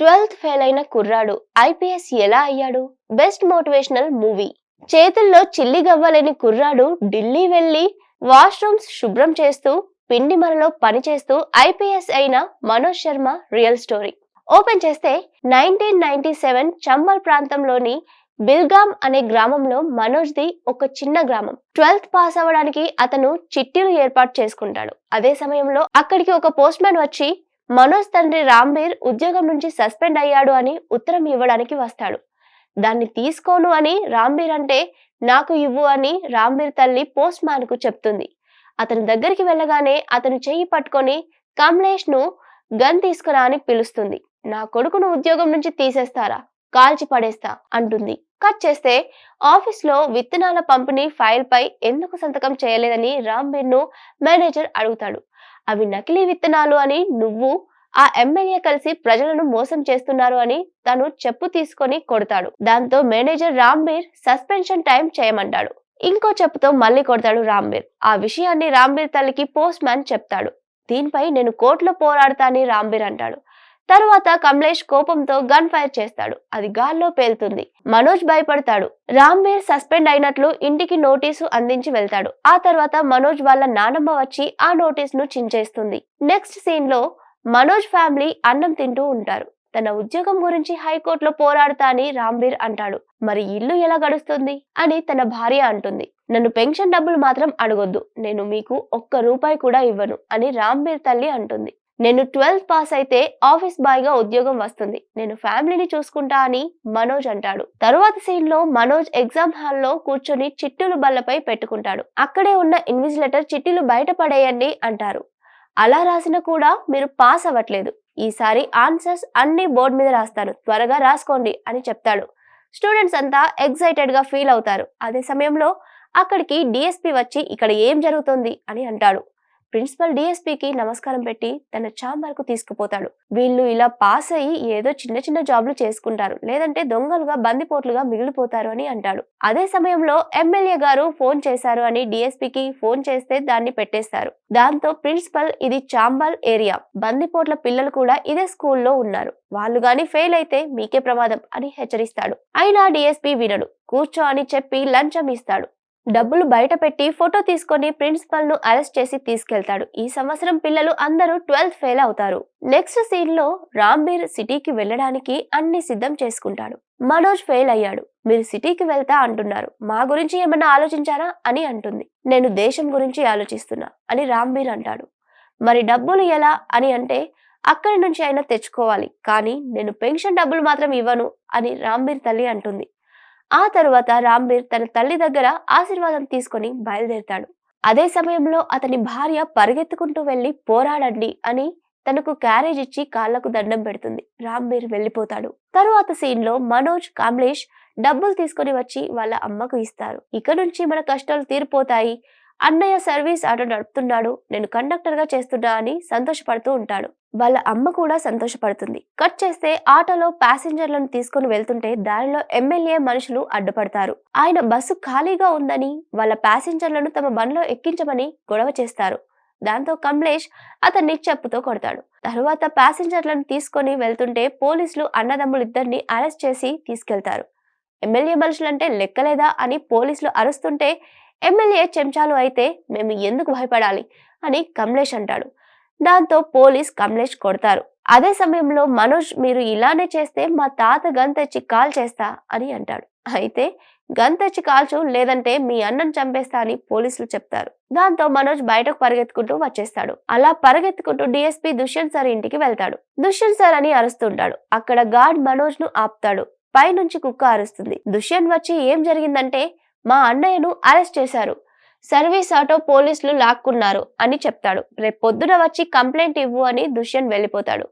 Twelfth fail అయిన కుర్రాడు IPS ఎలా అయ్యాడు? Best motivational movie. చేతుల్లో చిల్లి గవ్వలేని కుర్రాడు ఢిల్లీ వెళ్ళి వాష్రూమ్స్ శుభ్రం చేస్తూ పిండి మరలో పనిచేస్తూ ఐపీఎస్ అయిన Manoj Sharma real story. Open చేస్తే నైన్టీన్ నైన్టీ సెవెన్ చంబల్ ప్రాంతంలోని బిల్గామ్ అనే గ్రామంలో మనోజ్ ది ఒక చిన్న గ్రామం. ట్వెల్త్ పాస్ అవ్వడానికి అతను చిట్టీలు ఏర్పాటు చేసుకుంటాడు. అదే సమయంలో అక్కడికి ఒక పోస్ట్ మ్యాన్ వచ్చి మనోజ్ తండ్రి రాంబీర్ ఉద్యోగం నుంచి సస్పెండ్ అయ్యాడు అని ఉత్తరం ఇవ్వడానికి వస్తాడు. దాన్ని తీసుకోను అని రాంబీర్ అంటే నాకు ఇవ్వు అని రాంబీర్ తల్లి పోస్ట్ మ్యాన్కు చెప్తుంది. అతని దగ్గరికి వెళ్ళగానే అతను చెయ్యి పట్టుకొని కమలేష్ను గన్ తీసుకురా అని పిలుస్తుంది. నా కొడుకును ఉద్యోగం నుంచి తీసేస్తారా? కాల్చి పడేస్తా అంటుంది. కట్ చేస్తే ఆఫీస్లో విత్తనాల పంపిణీ ఫైల్ పై ఎందుకు సంతకం చేయలేదని రాంబీర్ను మేనేజర్ అడుగుతాడు. అవి నకిలీ విత్తనాలు అని నువ్వు ఆ ఎమ్మెల్యే కలిసి ప్రజలను మోసం చేస్తున్నారు అని తను చెప్పు తీసుకొని కొడతాడు. దాంతో మేనేజర్ రాంబీర్ సస్పెన్షన్ టైం చేయమంటాడు. ఇంకో చెప్పుతో మళ్ళీ కొడతాడు రాంబీర్. ఆ విషయాన్ని రాంబీర్ తల్లికి పోస్ట్ మ్యాన్ చెప్తాడు. దీనిపై నేను కోర్టులో పోరాడతా అని రాంబీర్ అంటాడు. తరువాత కమలేష్ కోపంతో గన్ ఫైర్ చేస్తాడు. అది గాల్లో పేలుతుంది. మనోజ్ భయపడతాడు. రాంబీర్ సస్పెండ్ అయినట్లు ఇంటికి నోటీసు అందించి వెళ్తాడు. ఆ తర్వాత మనోజ్ వాళ్ళ నానమ్మ వచ్చి ఆ నోటీస్ను చించేస్తుంది. నెక్స్ట్ సీన్లో మనోజ్ ఫ్యామిలీ అన్నం తింటూ ఉంటారు. తన ఉద్యోగం గురించి హైకోర్టులో పోరాడతా అని రాంబీర్ అంటాడు. మరి ఇల్లు ఎలా గడుస్తుంది? అని తన భార్య అంటుంది. నన్ను పెన్షన్ డబ్బులు మాత్రం అడగొద్దు. నేను మీకు ఒక్క రూపాయి కూడా ఇవ్వను అని రాంబీర్ తల్లి అంటుంది. నేను ట్వెల్త్ పాస్ అయితే ఆఫీస్ బాయ్గా ఉద్యోగం వస్తుంది. నేను ఫ్యామిలీని చూసుకుంటా అని మనోజ్ అంటాడు. తరువాత సీన్లో మనోజ్ ఎగ్జామ్ హాల్లో కూర్చొని చిట్టులు బల్లపై పెట్టుకుంటాడు. అక్కడే ఉన్న ఇన్విజిలేటర్ చిట్టులు బయట పడేయండి అంటారు. అలా రాసినా కూడా మీరు పాస్ అవ్వట్లేదు. ఈసారి ఆన్సర్స్ అన్ని బోర్డు మీద రాస్తాను త్వరగా రాసుకోండి అని చెప్తాడు. స్టూడెంట్స్ అంతా ఎగ్జైటెడ్గా ఫీల్ అవుతారు. అదే సమయంలో అక్కడికి డిఎస్పి వచ్చి ఇక్కడ ఏం జరుగుతుంది అని అంటాడు. ప్రిన్సిపల్ డిఎస్పీకి నమస్కారం పెట్టి తన ఛాంబర్కు తీసుకుపోతాడు. వీళ్ళు ఇలా పాస్ అయ్యి ఏదో చిన్న చిన్న జాబ్లు చేసుకుంటారు. లేదంటే దొంగలుగా బందిపోట్లుగా మిగిలిపోతారు అని అంటాడు. అదే సమయంలో ఎమ్మెల్యే గారు ఫోన్ చేశారు అని డిఎస్పీకి ఫోన్ చేస్తే దాన్ని పెట్టేస్తారు. దాంతో ప్రిన్సిపల్ ఇది చాంబల్ ఏరియా. బందిపోట్ల పిల్లలు కూడా ఇదే స్కూల్లో ఉన్నారు. వాళ్ళు గాని ఫెయిల్ అయితే మీకే ప్రమాదం అని హెచ్చరిస్తాడు. అయినా డిఎస్పీ వినడు. కూర్చో అని చెప్పి లంచం ఇస్తాడు. డబ్బులు బయట పెట్టి ఫోటో తీసుకొని ప్రిన్సిపల్ను అరెస్ట్ చేసి తీసుకెళ్తాడు. ఈ సంవత్సరం పిల్లలు అందరూ ట్వెల్త్ ఫెయిల్ అవుతారు. నెక్స్ట్ సీన్లో రాంబీర్ సిటీకి వెళ్ళడానికి అన్ని సిద్ధం చేసుకుంటాడు. మనోజ్ ఫెయిల్ అయ్యాడు. మీరు సిటీకి వెళ్తా అంటున్నారు. మా గురించి ఏమన్నా ఆలోచించారా? అని అంటుంది. నేను దేశం గురించి ఆలోచిస్తున్నా అని రాంబీర్ అంటాడు. మరి డబ్బులు ఎలా? అని అంటే అక్కడి నుంచి అయినా తెచ్చుకోవాలి. కానీ నేను పెన్షన్ డబ్బులు మాత్రం ఇవ్వను అని రాంబీర్ తల్లి అంటుంది. ఆ తరువాత రాంబీర్ తన తల్లి దగ్గర ఆశీర్వాదం తీసుకొని బయలుదేరుతాడు. అదే సమయంలో అతని భార్య పరిగెత్తుకుంటూ వెళ్ళి పోరాడండి అని తనకు క్యారేజ్ ఇచ్చి కాళ్ళకు దండం పెడుతుంది. రాంబీర్ వెళ్ళిపోతాడు తరువాత సీన్లో మనోజ్ కమలేష్ డబ్బులు తీసుకొని వచ్చి వాళ్ళ అమ్మకు ఇస్తారు. ఇక నుంచి మన కష్టాలు తీరిపోతాయి. అన్నయ్య సర్వీస్ ఆటో నడుపుతున్నాడు. నేను కండక్టర్గా చేస్తున్నా అని సంతోషపడుతూ ఉంటాడు. వాళ్ళ అమ్మ కూడా సంతోషపడుతుంది. కట్ చేస్తే ఆటోలో ప్యాసింజర్లను తీసుకుని వెళ్తుంటే దారిలో ఎమ్మెల్యే మనుషులు అడ్డుపడతారు. ఆయన బస్సు ఖాళీగా ఉందని వాళ్ళ ప్యాసింజర్లను తమ బండ్లో ఎక్కించమని గొడవ చేస్తారు. దాంతో కమలేష్ అతన్ని చెప్పుతో కొడతాడు. తరువాత ప్యాసింజర్లను తీసుకొని వెళ్తుంటే పోలీసులు అన్నదమ్ములు ఇద్దరిని అరెస్ట్ చేసి తీసుకెళ్తారు. ఎమ్మెల్యే మనుషులంటే లెక్కలేదా అని పోలీసులు అరుస్తుంటే ఎమ్మెల్యే చెంచాలు అయితే మేము ఎందుకు భయపడాలి అని కమలేష్ అంటాడు. దాంతో పోలీస్ కమలేష్ కొడతారు. అదే సమయంలో మనోజ్ మీరు ఇలానే చేస్తే మా తాత గన్ తెచ్చి కాల్ చేస్తా అని అంటాడు. అయితే గన్ తెచ్చి కాల్చు లేదంటే మీ అన్నం చంపేస్తా అని పోలీసులు చెప్తారు. దాంతో మనోజ్ బయటకు పరిగెత్తుకుంటూ వచ్చేస్తాడు. అలా పరిగెత్తుకుంటూ డిఎస్పీ దుష్యంత్ సార్ ఇంటికి వెళ్తాడు. దుష్యంత్ సార్ అని అరుస్తుంటాడు. అక్కడ గార్డ్ మనోజ్ను ఆపుతాడు. పైనుంచి కుక్క అరుస్తుంది. దుష్యంత్ వచ్చి ఏం జరిగిందంటే మా అన్నయ్యను అరెస్ట్ చేశారు. సర్వీస్ ఆటో పోలీసులు లాక్కున్నారు అని చెప్తాడు. రేపు పొద్దున వచ్చి కంప్లైంట్ ఇవ్వు అని దుష్యంత్ వెళ్ళిపోతాడు.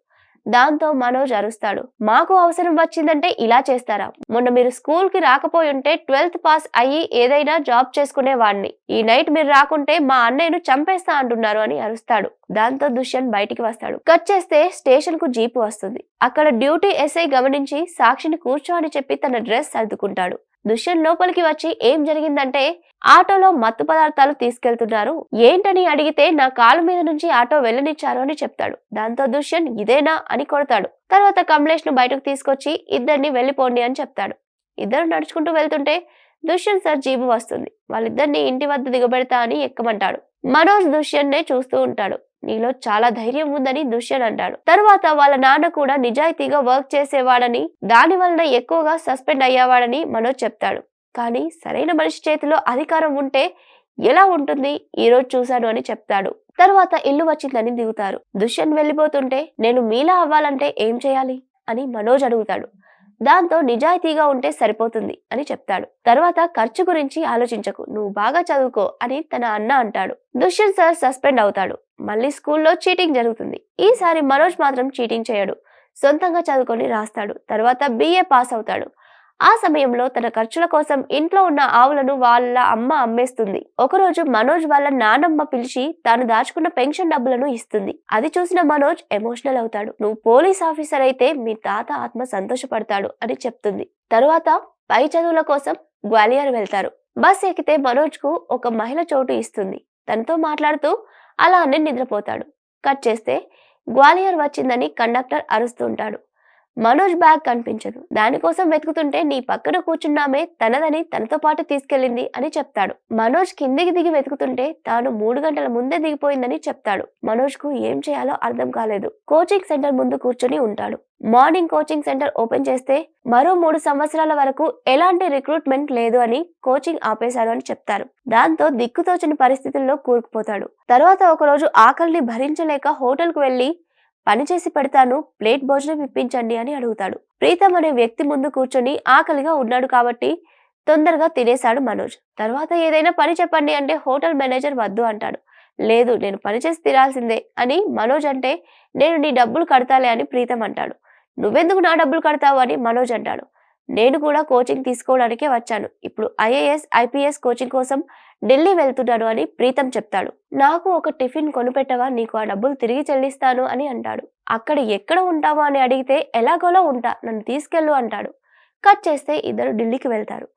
దాంతో మనోజ్ అరుస్తాడు. మాకు అవసరం వచ్చిందంటే ఇలా చేస్తారా? మొన్న మీరు స్కూల్కి రాకపోయి ఉంటే ట్వెల్త్ పాస్ అయ్యి ఏదైనా జాబ్ చేసుకునే వాడిని ఈ నైట్ మీరు రాకుంటే మా అన్నయ్యను చంపేస్తా అంటున్నారు అని అరుస్తాడు. దాంతో దుష్యంత్ బయటికి వస్తాడు. కట్ చేస్తే స్టేషన్కు జీపు వస్తుంది. అక్కడ డ్యూటీ ఎస్ఐ గమనించి సాక్షిని కూర్చో అని చెప్పి తన డ్రెస్ సర్దుకుంటాడు. దుష్యంత్ లోపలికి వచ్చి ఏం జరిగిందంటే ఆటోలో మత్తు పదార్థాలు తీసుకెళ్తున్నారు. ఏంటని అడిగితే నా కాలు మీద నుంచి ఆటో వెళ్ళనిచ్చారు అని చెప్తాడు. దాంతో దుష్యంత్ ఇదేనా? అని కొడతాడు. తర్వాత కమలేష్ను బయటకు తీసుకొచ్చి ఇద్దరిని వెళ్ళిపోండి అని చెప్తాడు. ఇద్దరు నడుచుకుంటూ వెళ్తుంటే దుష్యంత్ సార్ జీబు వస్తుంది. వాళ్ళిద్దరిని ఇంటి వద్ద దిగబెడతా అని ఎక్కమంటాడు. మనోజ్ దుష్యంత్ నే చూస్తూ ఉంటాడు. నీలో చాలా ధైర్యం ఉందని దుష్యన్ అంటాడు. తరువాత వాళ్ళ నాన్న కూడా నిజాయితీగా వర్క్ చేసేవాడని దాని వలన ఎక్కువగా సస్పెండ్ అయ్యేవాడని మనోజ్ చెప్తాడు. కానీ సరైన మనిషి చేతిలో అధికారం ఉంటే ఎలా ఉంటుంది? ఈ రోజు చూశాను అని చెప్తాడు. తరువాత ఇల్లు వచ్చిందని దిగుతారు. దుష్యన్ వెళ్ళిపోతుంటే నేను మీలా అవ్వాలంటే ఏం చేయాలి? అని మనోజ్ అడుగుతాడు. దాంతో నిజాయితీగా ఉంటే సరిపోతుంది అని చెప్తాడు. తర్వాత ఖర్చు గురించి ఆలోచించకు నువ్వు బాగా చదువుకో అని తన అన్న అంటాడు. దుష్యంత్ సార్ సస్పెండ్ అవుతాడు. మళ్ళీ స్కూల్లో చీటింగ్ జరుగుతుంది. ఈసారి మనోజ్ మాత్రం చీటింగ్ చేయడు. సొంతంగా చదువుకొని రాస్తాడు. తర్వాత బిఏ పాస్ అవుతాడు. ఆ సమయంలో తన ఖర్చుల కోసం ఇంట్లో ఉన్న ఆవులను వాళ్ళ అమ్మ అమ్మేస్తుంది. ఒకరోజు మనోజ్ వాళ్ళ నానమ్మ పిలిచి తాను దాచుకున్న పెన్షన్ డబ్బులను ఇస్తుంది. అది చూసిన మనోజ్ ఎమోషనల్ అవుతాడు. నువ్వు పోలీస్ ఆఫీసర్ అయితే మీ తాత ఆత్మ సంతోషపడతాడు అని చెప్తుంది. తరువాత పై చదువుల కోసం గ్వాలియర్ వెళ్తారు. బస్ ఎక్కితే మనోజ్కు ఒక మహిళ చోటు ఇస్తుంది. తనతో మాట్లాడుతూ అలానే నిద్రపోతాడు. కట్ చేస్తే గ్వాలియర్ వచ్చిందని కండక్టర్ అరుస్తుంటాడు. మనోజ్ బ్యాగ్ కనిపించదు. దానికోసం వెతుకుతుంటే నీ పక్కన కూర్చున్నామే తనదని తనతో పాటు తీసుకెళ్ళింది అని చెప్తాడు. మనోజ్ కిందికి దిగి వెతుకుతుంటే తాను మూడు గంటల ముందే దిగిపోయిందని చెప్తాడు. మనోజ్కు ఏం చేయాలో అర్థం కాలేదు. కోచింగ్ సెంటర్ ముందు కూర్చొని ఉంటాడు. మార్నింగ్ కోచింగ్ సెంటర్ ఓపెన్ చేస్తే మరో మూడు సంవత్సరాల వరకు ఎలాంటి రిక్రూట్మెంట్ లేదు అని కోచింగ్ ఆపేశారు అని చెప్తారు. దాంతో దిక్కుతోచని పరిస్థితుల్లో కూరుకుపోతాడు. తర్వాత ఒకరోజు ఆకలిని భరించలేక హోటల్కు వెళ్ళి పనిచేసి పెడతాను ప్లేట్ భోజనం ఇప్పించండి అని అడుగుతాడు. ప్రీతం అనే వ్యక్తి ముందు కూర్చొని ఆకలిగా ఉన్నాడు కాబట్టి తొందరగా తినేశాడు మనోజ్. తర్వాత ఏదైనా పని చెప్పండి అంటే హోటల్ మేనేజర్ వద్దు అంటాడు. లేదు నేను పని చేసి తినాల్సిందే అని మనోజ్ అంటే నేను నీ డబ్బులు కడతాలే అని ప్రీతం అంటాడు. నువ్వెందుకు నా డబ్బులు కడతావు అని మనోజ్ అంటాడు. నేను కూడా కోచింగ్ తీసుకోవడానికే వచ్చాను. ఇప్పుడు ఐఏఎస్ ఐపీఎస్ కోచింగ్ కోసం ఢిల్లీ వెళ్తున్నాను అని ప్రీతం చెప్తాడు. నాకు ఒక టిఫిన్ కొనుపెట్టవా? నీకు ఆ డబ్బులు తిరిగి చెల్లిస్తాను అని అంటాడు. అక్కడ ఎక్కడ ఉంటావా అని అడిగితే ఎలాగోలా ఉంటా నన్ను తీసుకెళ్ళు అంటాడు. కట్ చేస్తే ఇద్దరు ఢిల్లీకి వెళ్తారు.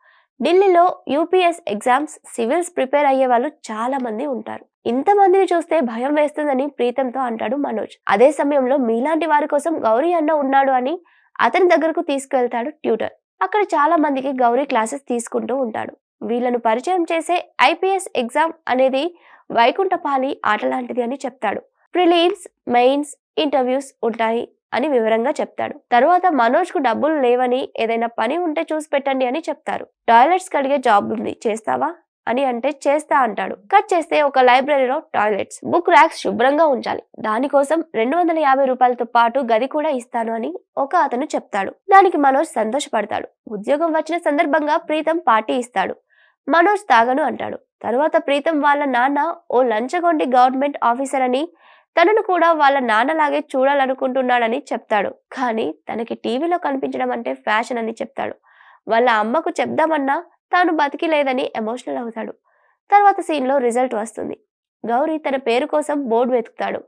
ఢిల్లీలో యూపీఎస్ ఎగ్జామ్స్ సివిల్స్ ప్రిపేర్ అయ్యే వాళ్ళు చాలా మంది ఉంటారు. ఇంతమందిని చూస్తే భయం వేస్తుందని ప్రీతంతో అంటాడు మనోజ్. అదే సమయంలో మీలాంటి వారి కోసం గౌరీ అన్న ఉన్నాడు అని అతని దగ్గరకు తీసుకెళ్తాడు ట్యూటర్. అక్కడ చాలా మందికి గౌరీ క్లాసెస్ తీసుకుంటూ ఉంటాడు. వీళ్ళను పరిచయం చేసే ఐపీఎస్ ఎగ్జామ్ అనేది వైకుంఠపాలి ఆట లాంటిది అని చెప్తాడు. ప్రిలీమ్స్ మెయిన్స్ ఇంటర్వ్యూస్ ఉంటాయి అని వివరంగా చెప్తాడు. తరువాత మనోజ్కు డబ్బులు లేవని ఏదైనా పని ఉంటే చూసి పెట్టండి అని చెప్తారు. టాయిలెట్స్ కడిగే జాబ్ ఉంది చేస్తావా? అని అంటే చేస్తా అంటాడు. కట్ చేస్తే ఒక లైబ్రరీలో టాయిలెట్స్. బుక్ ర్యాక్స్ శుభ్రంగా ఉంచాలి. దానికోసం రెండు వందల యాభై రూపాయలతో పాటు గది కూడా ఇస్తాను అని ఒక అతను చెప్తాడు. దానికి మనోజ్ సంతోషపడతాడు. ఉద్యోగం వచ్చిన సందర్భంగా ప్రీతం పార్టీ ఇస్తాడు. మనోజ్ తాగను అంటాడు. తరువాత ప్రీతం వాళ్ళ నాన్న ఓ లంచగొండి గవర్నమెంట్ ఆఫీసర్ అని తనను కూడా వాళ్ళ నాన్నలాగే చూడాలనుకుంటున్నాడని చెప్తాడు. కానీ తనకి టీవీలో కనిపించడం అంటే ఫ్యాషన్ అని చెప్తాడు. వాళ్ళ అమ్మకు చెప్దామన్నా తాను బతికి లేదని ఎమోషనల్ అవుతాడు. తర్వాత సీన్లో రిజల్ట్ వస్తుంది. గౌరీ తన పేరు కోసం బోర్డు వెతుకుతాడు.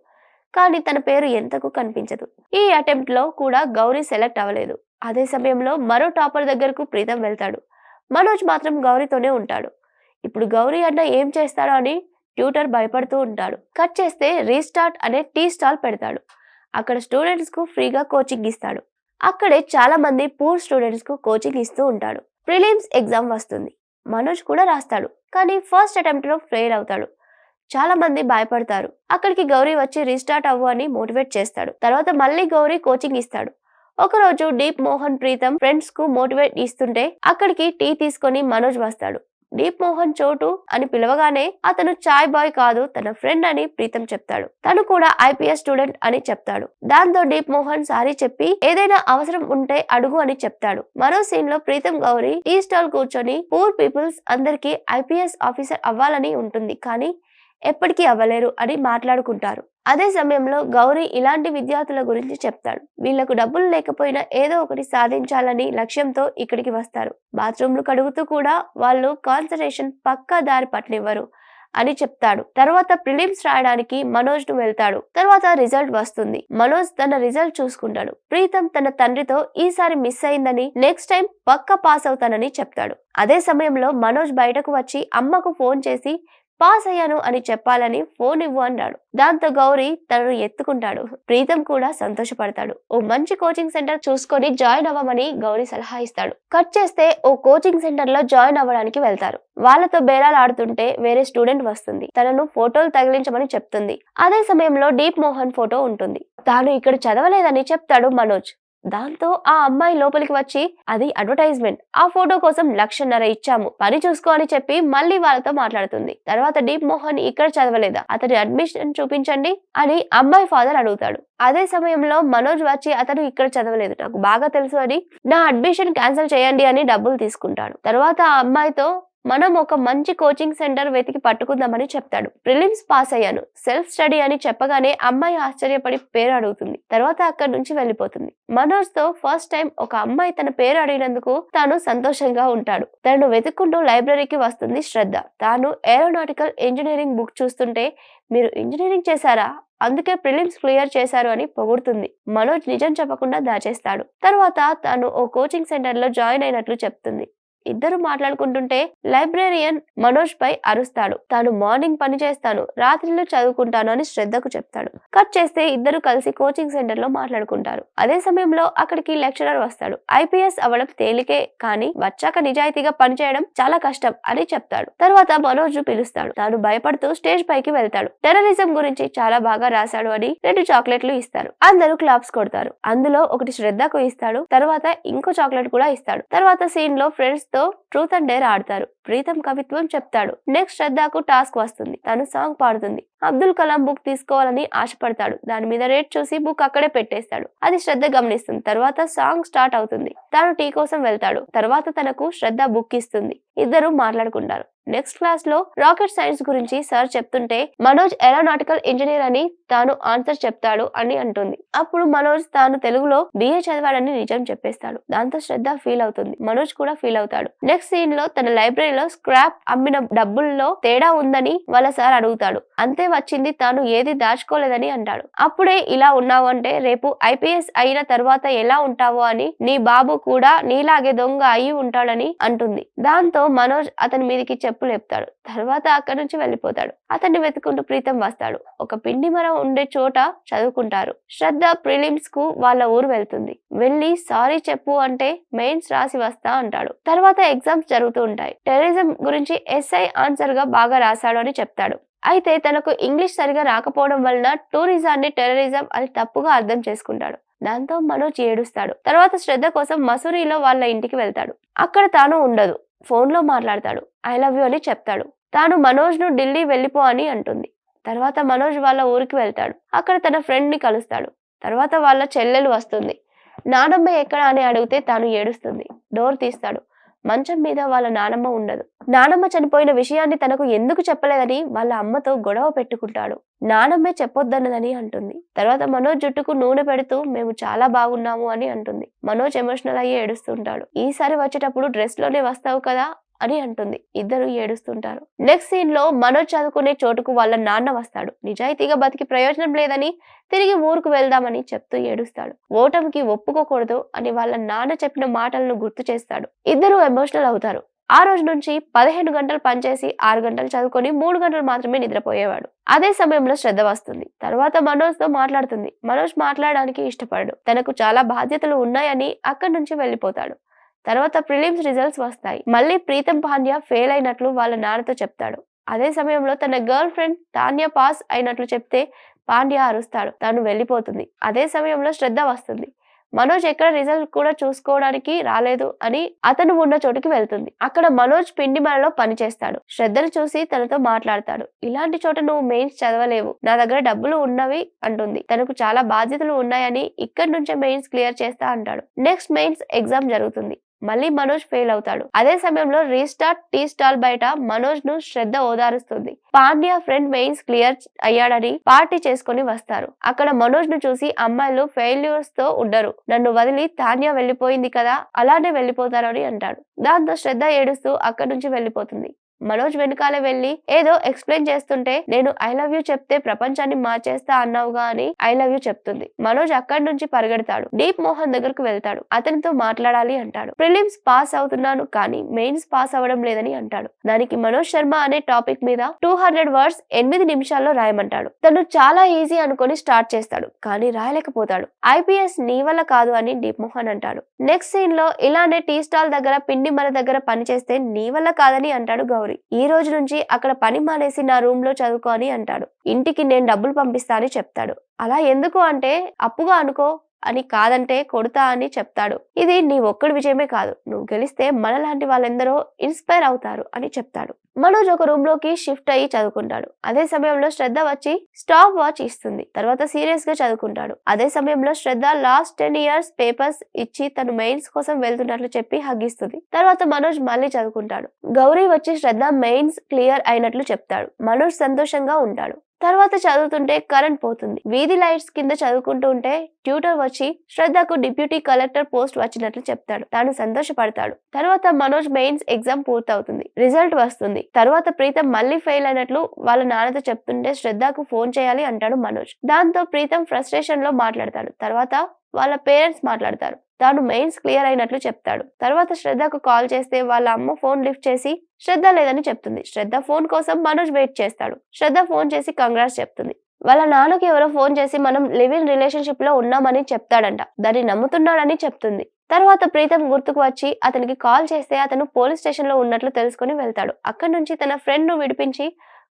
కానీ తన పేరు ఎంతకు కనిపించదు. ఈ అటెంప్ట్లో కూడా గౌరీ సెలెక్ట్ అవ్వలేదు. అదే సమయంలో మరో టాపర్ దగ్గరకు ప్రీతం వెళ్తాడు. మనోజ్ మాత్రం గౌరీతోనే ఉంటాడు. ఇప్పుడు గౌరీ అన్న ఏం చేస్తాడో అని ట్యూటర్ భయపడుతూ ఉంటాడు. కట్ చేస్తే రీస్టార్ట్ అనే టీ స్టాల్ పెడతాడు. అక్కడ స్టూడెంట్స్కు ఫ్రీగా కోచింగ్ ఇస్తాడు. అక్కడే చాలా మంది పూర్ స్టూడెంట్స్కు కోచింగ్ ఇస్తూ ఉంటాడు. ప్రిలిమ్స్ ఎగ్జామ్ వస్తుంది. మనోజ్ కూడా రాస్తాడు. కానీ ఫస్ట్ అటెంప్ట్లో ఫెయిల్ అవుతాడు. చాలా మంది భయపడతారు. అక్కడికి గౌరీ వచ్చి రీస్టార్ట్ అవ్వు అని మోటివేట్ చేస్తాడు. తర్వాత మళ్ళీ గౌరీ కోచింగ్ ఇస్తాడు. ఒకరోజు డీప్ మోహన్ ప్రీతం ఫ్రెండ్స్కు మోటివేట్ ఇస్తుంటే అక్కడికి టీ తీసుకొని మనోజ్ వస్తాడు. డీప్ మోహన్ చోటు అని పిలవగానే అతను చాయ్ బాయ్ కాదు తన ఫ్రెండ్ అని ప్రీతం చెప్తాడు. తను కూడా ఐపీఎస్ స్టూడెంట్ అని చెప్తాడు. దాంతో డీప్ మోహన్ సారీ చెప్పి ఏదైనా అవసరం ఉంటే అడుగు అని చెప్తాడు. మరో సీన్లో ప్రీతం గౌరీ టీ స్టాల్ కూర్చొని పూర్ పీపుల్స్ అందరికి ఐపీఎస్ ఆఫీసర్ అవ్వాలని ఉంటుంది. కానీ ఎప్పటికీ అవ్వలేరు అని మాట్లాడుకుంటారు. అదే సమయంలో గౌరీ ఇలాంటి విద్యార్థుల గురించి చెప్తాడు. వీళ్ళకు డబ్బులు లేకపోయినా ఏదో ఒకటి సాధించాలని లక్ష్యంతో ఇక్కడికి వస్తారు. బాత్రూమ్లు కడుగుతూ కూడా వాళ్ళు కాన్సన్ట్రేషన్ పక్కా దారి పట్టనివ్వరు అని చెప్తాడు. తర్వాత ప్రిలిమ్స్ రాయడానికి మనోజ్ను వెళ్తాడు. తర్వాత రిజల్ట్ వస్తుంది. మనోజ్ తన రిజల్ట్ చూసుకుంటాడు. ప్రీతం తన తండ్రితో ఈసారి మిస్ అయిందని నెక్స్ట్ టైం పక్క పాస్ అవుతానని చెప్తాడు. అదే సమయంలో మనోజ్ బయటకు వచ్చి అమ్మకు ఫోన్ చేసి పాస్ అయ్యాను అని చెప్పాలని ఫోన్ ఇవ్వు అన్నాడు. దాంతో గౌరీ తనను ఎత్తుకుంటాడు. ప్రీతం కూడా సంతోషపడతాడు. ఓ మంచి కోచింగ్ సెంటర్ చూసుకొని జాయిన్ అవ్వమని గౌరీ సలహా ఇస్తాడు. కట్ చేస్తే ఓ కోచింగ్ సెంటర్లో జాయిన్ అవ్వడానికి వెళ్తారు. వాళ్ళతో బేరాలు ఆడుతుంటే వేరే స్టూడెంట్ వస్తుంది. తనను ఫోటోలు తగిలించమని చెప్తుంది. అదే సమయంలో డీప్ మోహన్ ఫోటో ఉంటుంది. తాను ఇక్కడ చదవలేదని చెప్తాడు మనోజ్. దాంతో ఆ అమ్మాయి లోపలికి వచ్చి అది అడ్వర్టైజ్మెంట్. ఆ ఫోటో కోసం లక్షన్నర ఇచ్చాము. పని చూసుకో అని చెప్పి మళ్ళీ వాళ్ళతో మాట్లాడుతుంది. తర్వాత డీప్ మోహన్ ఇక్కడ చదవలేదా? అతని అడ్మిషన్ చూపించండి అని అమ్మాయి ఫాదర్ అడుగుతాడు. అదే సమయంలో మనోజ్ వచ్చి అతను ఇక్కడ చదవలేదు. నాకు బాగా తెలుసు అని. నా అడ్మిషన్ క్యాన్సిల్ చేయండి అని డబ్బులు తీసుకుంటాడు. తర్వాత ఆ అమ్మాయితో మనం ఒక మంచి కోచింగ్ సెంటర్ వెతికి పట్టుకుందామని చెప్తాడు. ప్రిలిమ్స్ పాస్ అయ్యాను. సెల్ఫ్ స్టడీ అని చెప్పగానే అమ్మాయి ఆశ్చర్యపడి పేరు అడుగుతుంది. తర్వాత అక్కడి నుంచి వెళ్ళిపోతుంది. మనోజ్తో ఫస్ట్ టైం ఒక అమ్మాయి తన పేరు అడిగినందుకు తాను సంతోషంగా ఉంటాడు. తనను వెతుక్కుంటూ లైబ్రరీకి వస్తుంది శ్రద్ధ. తాను ఏరోనాటికల్ ఇంజనీరింగ్ బుక్ చూస్తుంటే మీరు ఇంజనీరింగ్ చేశారా? అందుకే ప్రిలిమ్స్ క్లియర్ చేశారు అని పొగుడుతుంది. మనోజ్ నిజం చెప్పకుండా దాచేస్తాడు. తర్వాత తాను ఓ కోచింగ్ సెంటర్లో జాయిన్ అయినట్లు చెప్తుంది. ఇద్దరు మాట్లాడుకుంటుంటే లైబ్రేరియన్ మనోజ్ పై అరుస్తాడు. తాను మార్నింగ్ పని చేస్తాను రాత్రిలో చదువుకుంటాను అని శ్రద్ధకు చెప్తాడు. కట్ చేస్తే ఇద్దరు కలిసి కోచింగ్ సెంటర్లో మాట్లాడుకుంటారు. అదే సమయంలో అక్కడికి లెక్చరర్ వస్తాడు. ఐపీఎస్ అవ్వడం తేలికే కానీ వచ్చాక నిజాయితీగా పనిచేయడం చాలా కష్టం అని చెప్తాడు. తర్వాత మనోజ్ పిలుస్తాడు. తాను భయపడుతూ స్టేజ్ పైకి వెళ్తాడు. టెర్రరిజం గురించి చాలా బాగా రాశాడు అని రెండు చాక్లెట్లు ఇస్తారు. అందరూ క్లాప్స్ కొడతారు. అందులో ఒకటి శ్రద్ధకు ఇస్తాడు. తర్వాత ఇంకో చాక్లెట్ కూడా ఇస్తాడు. తర్వాత సీన్లో ఫ్రెండ్స్తో ట్రూత్ అండ్ డేర్ ఆడతారు. ప్రీతం కవిత్వం చెప్తాడు. నెక్స్ట్ శ్రద్ధకు టాస్క్ వస్తుంది. తను సాంగ్ పాడుతుంది. అబ్దుల్ కలాం బుక్ తీసుకోవాలని ఆశపడతాడు. దాని మీద రేట్ చూసి బుక్ అక్కడే పెట్టేస్తాడు. అది శ్రద్ధ గమనిస్తుంది. తర్వాత సాంగ్ స్టార్ట్ అవుతుంది. తాను టీ కోసం వెళ్తాడు. తర్వాత తనకు శ్రద్ధ బుక్ ఇస్తుంది. ఇద్దరు మాట్లాడుకుంటారు. నెక్స్ట్ క్లాస్లో రాకెట్ సైన్స్ గురించి సార్ చెప్తుంటే మనోజ్ ఏరోనాటికల్ ఇంజనీర్ అని తాను ఆన్సర్ చెప్తాడు అని అంటుంది. అప్పుడు మనోజ్ తాను తెలుగులో బిఏ చదివాడని నిజం చెప్పేస్తాడు. దాంతో శ్రద్ధ ఫీల్ అవుతుంది. మనోజ్ కూడా ఫీల్ అవుతాడు. నెక్స్ట్ సీన్లో తన లైబ్రరీలో స్క్రాప్ అమ్మిన డబ్బుల్లో తేడా ఉందని వాళ్ళ సార్ అడుగుతాడు. అంతే వచ్చింది తాను ఏది దాచుకోలేదని అంటాడు. అప్పుడే ఇలా ఉన్నావు అంటే రేపు ఐపీఎస్ అయిన తర్వాత ఎలా ఉంటావో అని నీ బాబు కూడా నీలాగే దొంగ అయి ఉంటాడని అంటుంది. దాంతో మనోజ్ అతని మీదకి చెప్పు లేపుతాడు. తర్వాత అక్కడి నుంచి వెళ్ళిపోతాడు. అతన్ని వెతుకుంటూ ప్రీతం వస్తాడు. ఒక పిండి మరం ఉండే చోట చదువుకుంటారు. శ్రద్ధ ప్రిలిమ్స్కు వాళ్ళ ఊరు వెళ్తుంది. వెళ్ళి సారీ చెప్పు అంటే మెయిన్స్ రాసి వస్తా అంటాడు. తర్వాత ఎగ్జామ్స్ జరుగుతూ ఉంటాయి. టెర్రరిజం గురించి ఎస్ఐ ఆన్సర్గా బాగా రాశాడు అని చెప్తాడు. అయితే తనకు ఇంగ్లీష్ సరిగా రాకపోవడం వలన టూరిజాన్ని టెర్రరిజం అని తప్పుగా అర్థం చేసుకుంటాడు. దాంతో మనోజ్ ఏడుస్తాడు. తర్వాత శ్రద్ధ కోసం మసూరిలో వాళ్ళ ఇంటికి వెళ్తాడు. అక్కడ తాను ఉండదు. ఫోన్లో మాట్లాడతాడు. ఐ లవ్ యూ అని చెప్తాడు. తాను మనోజ్ను ఢిల్లీ వెళ్ళిపో అని అంటుంది. తర్వాత మనోజ్ వాళ్ళ ఊరికి వెళ్తాడు. అక్కడ తన ఫ్రెండ్ని కలుస్తాడు. తర్వాత వాళ్ళ చెల్లెలు వస్తుంది. నానమ్మ ఎక్కడ? అని అడిగితే తాను ఏడుస్తుంది. డోర్ తీస్తాడు. మంచం మీద వాళ్ళ నానమ్మ ఉండదు. నానమ్మ చనిపోయిన విషయాన్ని తనకు ఎందుకు చెప్పలేదని వాళ్ళ అమ్మతో గొడవ పెట్టుకుంటాడు. నానమ్మే చెప్పొద్దన్నదని అంటుంది. తర్వాత మనోజ్ జుట్టుకు నూనె పెడుతూ మేము చాలా బాగున్నాము అని అంటుంది. మనోజ్ ఎమోషనల్ అయ్యి ఏడుస్తుంటాడు. ఈసారి వచ్చేటప్పుడు డ్రెస్లోనే వస్తావు కదా అని అంటుంది. ఇద్దరు ఏడుస్తుంటారు. నెక్స్ట్ సీన్లో మనోజ్ చదువుకునే చోటుకు వాళ్ళ నాన్న వస్తాడు. నిజాయితీగా బతికి ప్రయోజనం లేదని తిరిగి ఊరుకు వెళ్దామని చెప్తూ ఏడుస్తాడు. ఓటమికి ఒప్పుకోకూడదు అని వాళ్ళ నాన్న చెప్పిన మాటలను గుర్తు చేస్తాడు. ఇద్దరు ఎమోషనల్ అవుతారు. ఆ రోజు నుంచి పదిహేను గంటలు పనిచేసి ఆరు గంటలు చదువుకొని మూడు గంటలు మాత్రమే నిద్రపోయేవాడు. అదే సమయంలో శ్రద్ధ వస్తుంది. తర్వాత మనోజ్తో మాట్లాడుతుంది. మనోజ్ మాట్లాడడానికి ఇష్టపడడు. తనకు చాలా బాధ్యతలు ఉన్నాయని అక్కడి నుంచి వెళ్ళిపోతాడు. తర్వాత ప్రిలిమ్స్ రిజల్ట్స్ వస్తాయి. మళ్ళీ ప్రీతం పాండ్యా ఫెయిల్ అయినట్లు వాళ్ళ నాన్నతో చెప్తాడు. అదే సమయంలో తన గర్ల్ ఫ్రెండ్ తాన్యా పాస్ అయినట్లు చెప్తే పాండ్యా అరుస్తాడు. తను వెళ్ళిపోతుంది. అదే సమయంలో శ్రద్ధ వస్తుంది. మనోజ్ ఎక్కడ రిజల్ట్ కూడా చూసుకోవడానికి రాలేదు అని అతను ఉన్న చోటుకి వెళ్తుంది. అక్కడ మనోజ్ పిండి మనలో పనిచేస్తాడు శ్రద్ధను చూసి తనతో మాట్లాడతాడు. ఇలాంటి చోట నువ్వు మెయిన్స్ చదవలేవు. నా దగ్గర డబ్బులు ఉన్నవి అంటుంది. తనకు చాలా బాధ్యతలు ఉన్నాయని ఇక్కడి నుంచే మెయిన్స్ క్లియర్ చేస్తా అంటాడు. నెక్స్ట్ మెయిన్స్ ఎగ్జామ్ జరుగుతుంది. మళ్ళీ మనోజ్ ఫెయిల్ అవుతాడు. అదే సమయంలో రీస్టార్ట్ టీ స్టాల్ బయట మనోజ్ను శ్రద్ధ ఓదారుస్తుంది. పాండ్యా ఫ్రెండ్ మెయిన్స్ క్లియర్ అయ్యాడని పార్టీ చేసుకుని వస్తారు. అక్కడ మనోజ్ను చూసి అమ్మాయిలు ఫెయిల్యూర్స్తో ఉండరు. నన్ను వదిలి తాన్యా వెళ్ళిపోయింది కదా అలానే వెళ్ళిపోతారు అని అంటాడు. దాంతో శ్రద్ధ ఏడుస్తూ అక్కడి నుంచి వెళ్ళిపోతుంది. మనోజ్ వెనకాల వెళ్ళి ఏదో ఎక్స్ప్లెయిన్ చేస్తుంటే నేను ఐ లవ్ యూ చెప్తే ప్రపంచాన్ని మార్చేస్తా అన్నావుగా అని ఐ లవ్ యూ చెప్తుంది. మనోజ్ అక్కడి నుంచి పరిగెడతాడు. డీప్ మోహన్ దగ్గరకు వెళ్తాడు. అతనితో మాట్లాడాలి అంటాడు. ప్రిలిమ్స్ పాస్ అవుతున్నాను కానీ మెయిన్స్ పాస్ అవ్వడం లేదని అంటాడు. దానికి మనోజ్ శర్మ అనే టాపిక్ మీద టూ హండ్రెడ్ వర్డ్స్ ఎనిమిది నిమిషాల్లో రాయమంటాడు. తను చాలా ఈజీ అనుకొని స్టార్ట్ చేస్తాడు కానీ రాయలేకపోతాడు. ఐపీఎస్ నీ వల్ల కాదు అని డీప్ మోహన్ అంటాడు. నెక్స్ట్ సీన్లో ఇలానే టీ స్టాల్ దగ్గర పిండి మన దగ్గర పనిచేస్తే నీ వల్ల కాదని అంటాడు గౌరీ ఈ రోజు నుంచి అక్కడ పని మానేసి నా రూమ్లో చదువుకో అని అంటాడు. ఇంటికి నేను డబ్బులు పంపిస్తా అని చెప్తాడు. అలా ఎందుకు అంటే అప్పుగా అనుకో అని కాదంటే కొడతా అని చెప్తాడు. ఇది నీ ఒక్కడి విజయమే కాదు. నువ్వు గెలిస్తే మనలాంటి వాళ్ళెందరో ఇన్స్పైర్ అవుతారు అని చెప్తాడు. మనోజ్ ఒక రూమ్లోకి షిఫ్ట్ అయ్యి చదువుకుంటాడు. అదే సమయంలో శ్రద్ధ వచ్చి స్టాప్ వాచ్ ఇస్తుంది. తర్వాత సీరియస్గా చదువుకుంటాడు. అదే సమయంలో Shraddha last ten years papers ఇచ్చి తను మెయిన్స్ కోసం వెళ్తున్నట్లు చెప్పి హగ్గిస్తుంది తర్వాత మనోజ్ మళ్ళీ చదువుకుంటాడు. గౌరీ వచ్చి శ్రద్ధ మెయిన్స్ క్లియర్ అయినట్లు చెప్తాడు. మనోజ్ సంతోషంగా ఉంటాడు. తర్వాత చదువుతుంటే కరెంట్ పోతుంది. వీధి లైట్స్ కింద చదువుకుంటూ ఉంటే ట్యూటర్ వచ్చి శ్రద్ధకు డిప్యూటీ కలెక్టర్ పోస్ట్ వచ్చినట్లు చెప్తాడు. తాను సంతోషపడతాడు. తర్వాత మనోజ్ మెయిన్స్ ఎగ్జామ్ పూర్తవుతుంది. రిజల్ట్ వస్తుంది. తర్వాత ప్రీతం మళ్ళీ ఫెయిల్ అయినట్లు వాళ్ళ నాన్నతో చెప్తుంటే శ్రద్ధకు ఫోన్ చేయాలి అంటాడు మనోజ్. దాంతో ప్రీతం ఫ్రస్ట్రేషన్లో మాట్లాడతాడు. తర్వాత వాళ్ళ పేరెంట్స్ మాట్లాడతారు. తాను మెయిన్స్ క్లియర్ అయినట్లు చెప్తాడు. తర్వాత శ్రద్ధకు కాల్ చేస్తే వాళ్ళ అమ్మ ఫోన్ లిఫ్ట్ చేసి శ్రద్ధ లేదని చెప్తుంది. శ్రద్ధ ఫోన్ కోసం మనోజ్ వెయిట్ చేస్తాడు. శ్రద్ధ ఫోన్ చేసి కంగ్రాట్స్ చెప్తుంది. వాళ్ళ నాన్నకి ఎవరో ఫోన్ చేసి మనం లివ్ ఇన్ రిలేషన్షిప్లో ఉన్నామని చెప్తాడంట. దాన్ని నమ్ముతున్నాడని చెప్తుంది. తర్వాత ప్రీతం గుర్తుకు వచ్చి అతనికి కాల్ చేస్తే అతను పోలీస్ స్టేషన్లో ఉన్నట్లు తెలుసుకుని వెళ్తాడు. అక్కడి నుంచి తన ఫ్రెండ్ను విడిపించి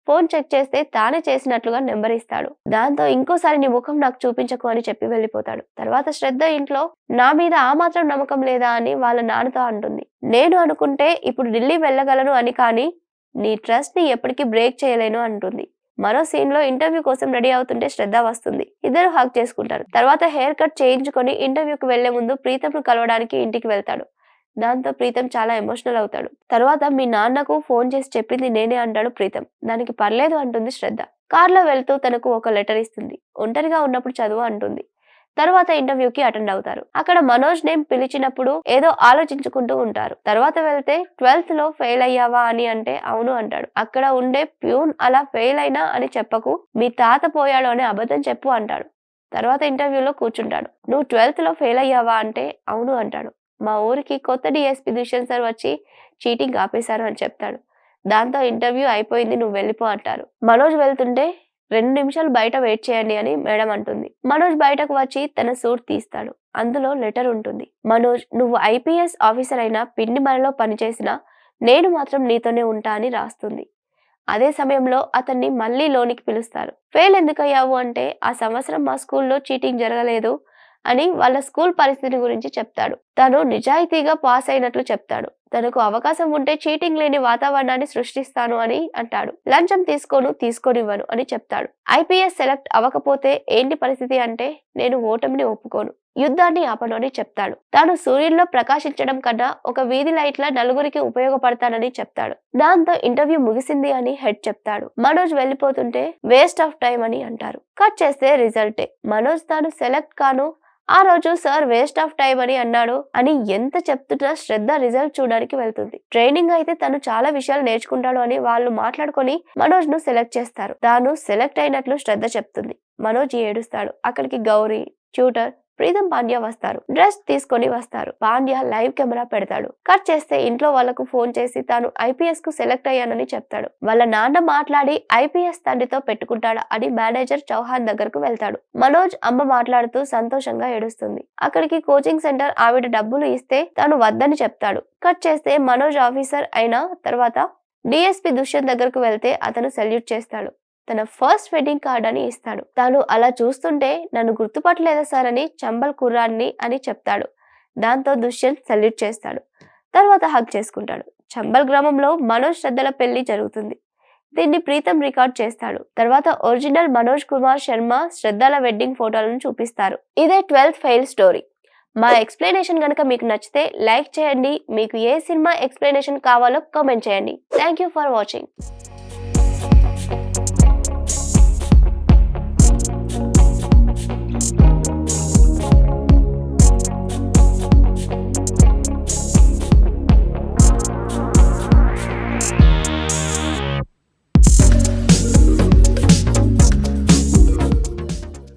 ఫోన్ చెక్ చేస్తే తానే చేసినట్లుగా నెంబర్ ఇస్తాడు. దాంతో ఇంకోసారి నీ ముఖం నాకు చూపించకు అని చెప్పి వెళ్ళిపోతాడు. తర్వాత శ్రద్ధ ఇంట్లో నా మీద ఆ మాత్రం నమ్మకం లేదా అని వాళ్ళ నాన్నతో అంటుంది. నేను అనుకుంటే ఇప్పుడు ఢిల్లీ వెళ్ళగలను అని కానీ నీ ట్రస్ట్ని ఎప్పటికీ బ్రేక్ చేయలేను అంటుంది. మరో సీన్లో ఇంటర్వ్యూ కోసం రెడీ అవుతుంటే శ్రద్ధ వస్తుంది. ఇద్దరు హక్ చేసుకుంటారు. తర్వాత హెయిర్ కట్ చేయించుకొని ఇంటర్వ్యూకి వెళ్ళే ముందు ప్రీతంను కలవడానికి ఇంటికి వెళ్తాడు. దాంతో ప్రీతం చాలా ఎమోషనల్ అవుతాడు. తర్వాత మీ నాన్నకు ఫోన్ చేసి చెప్పింది నేనే అంటాడు ప్రీతం. దానికి పర్లేదు అంటుంది శ్రద్ధ. కార్లో వెళ్తూ తనకు ఒక లెటర్ ఇస్తుంది. ఒంటరిగా ఉన్నప్పుడు చదువు అంటుంది. తర్వాత ఇంటర్వ్యూకి అటెండ్ అవుతారు. అక్కడ మనోజ్ నేమ్ పిలిచినప్పుడు ఏదో ఆలోచించుకుంటూ ఉంటారు. తర్వాత వెళ్తే ట్వెల్త్లో ఫెయిల్ అయ్యావా అని అంటే అవును అంటాడు. అక్కడ ఉండే ప్యూన్ అలా ఫెయిల్ అయినా అని చెప్పకు మీ తాత పోయాడు అని అబద్ధం చెప్పు అంటాడు. తర్వాత ఇంటర్వ్యూలో కూర్చుంటాడు. నువ్వు ట్వెల్త్లో ఫెయిల్ అయ్యావా అంటే అవును అంటాడు. మా ఊరికి కొత్త డిఎస్పి దుష్యంత్ సార్ వచ్చి చీటింగ్ ఆపేశారు అని చెప్తాడు. దాంతో ఇంటర్వ్యూ అయిపోయింది నువ్వు వెళ్ళిపో అంటారు. మనోజ్ వెళ్తుంటే రెండు నిమిషాలు బయట వెయిట్ చేయండి అని మేడం అంటుంది. మనోజ్ బయటకు వచ్చి తన సూట్ తీస్తాడు. అందులో లెటర్ ఉంటుంది. మనోజ్ నువ్వు ఐపీఎస్ ఆఫీసర్ అయినా పిండి మనలో పనిచేసినా నేను మాత్రం నీతోనే ఉంటా అని రాస్తుంది. అదే సమయంలో అతన్ని మళ్ళీ లోనికి పిలుస్తారు. ఫెయిల్ ఎందుకయ్యావు? అంటే ఆ సంవత్సరం మా స్కూల్లో చీటింగ్ జరగలేదు. అని వాళ్ళ స్కూల్ పరిస్థితి గురించి చెప్తాడు. తను నిజాయితీగా పాస్ అయినట్లు చెప్తాడు. తనకు అవకాశం ఉంటే చీటింగ్ లేని వాతావరణాన్ని సృష్టిస్తాను అని అంటాడు. లంచం తీసుకోను తీసుకోనివ్వను అని చెప్తాడు. ఐపీఎస్ సెలెక్ట్ అవ్వకపోతే ఏంటి పరిస్థితి అంటే నేను ఓటమిని ఒప్పుకోను యుద్ధాన్ని ఆపను అని చెప్తాడు. తాను సూర్యుల్లో ప్రకాశించడం కన్నా ఒక వీధి లైట్ల నలుగురికి ఉపయోగపడతానని చెప్తాడు. దాంతో ఇంటర్వ్యూ ముగిసింది అని హెడ్ చెప్తాడు. మనోజ్ వెళ్ళిపోతుంటే వేస్ట్ ఆఫ్ టైం అని అంటారు. కట్ చేస్తే రిజల్టే. మనోజ్ తాను సెలెక్ట్ కాను ఆ రోజు సార్ వేస్ట్ ఆఫ్ టైం అని అన్నాడు అని ఎంత చెప్తున్నా శ్రద్ధ రిజల్ట్ చూడడానికి వెళ్తుంది. ట్రైనింగ్ అయితే తను చాలా విషయాలు నేర్చుకుంటాడు అని వాళ్ళు మాట్లాడుకొని మనోజ్ను సెలెక్ట్ చేస్తారు. తాను సెలెక్ట్ అయినట్లు శ్రద్ధ చెప్తుంది. మనోజ్ ఏడుస్తాడు. అక్కడికి గౌరీ ట్యూటర్ ప్రీతం పాండ్యా వస్తారు. డ్రెస్ తీసుకొని వస్తారు. పాండ్యా లైవ్ కెమెరా పెడతాడు. కట్ చేస్తే ఇంట్లో వాళ్ళకు ఫోన్ చేసి తాను ఐపీఎస్కు సెలెక్ట్ అయ్యానని చెప్తాడు. వాళ్ళ నాన్న మాట్లాడి ఐపీఎస్ తండ్రితో పెట్టుకుంటాడా అని మేనేజర్ చౌహాన్ దగ్గరకు వెళ్తాడు. మనోజ్ అమ్మ మాట్లాడుతూ సంతోషంగా ఏడుస్తుంది. అక్కడికి కోచింగ్ సెంటర్ ఆవిడ డబ్బులు ఇస్తే తాను వద్దని చెప్తాడు. కట్ చేస్తే మనోజ్ ఆఫీసర్ అయిన తర్వాత డిఎస్పి దుష్యంత్ దగ్గరకు వెళ్తే అతను సెల్యూట్ చేస్తాడు. తన ఫస్ట్ వెడ్డింగ్ కార్డ్ అని ఇస్తాడు. తాను అలా చూస్తుంటే నన్ను గుర్తుపట్టలేదా సార్ అని చంబల్ కుర్రాన్ని అని చెప్తాడు. దాంతో దుష్యంత్ సెల్యూట్ చేస్తాడు. తర్వాత హక్ చేసుకుంటాడు. చంబల్ గ్రామంలో మనోజ్ శ్రద్ధల పెళ్ళి జరుగుతుంది. దీన్ని ప్రీతం రికార్డ్ చేస్తాడు. తర్వాత ఒరిజినల్ మనోజ్ కుమార్ శర్మ శ్రద్ధల వెడ్డింగ్ ఫోటోలను చూపిస్తారు. ఇదే ట్వెల్త్ ఫెయిల్ స్టోరీ. మా ఎక్స్ప్లెనేషన్ కనుక మీకు నచ్చితే లైక్ చేయండి. మీకు ఏ సినిమా ఎక్స్ప్లెనేషన్ కావాలో కామెంట్ చేయండి. Thank you for watching.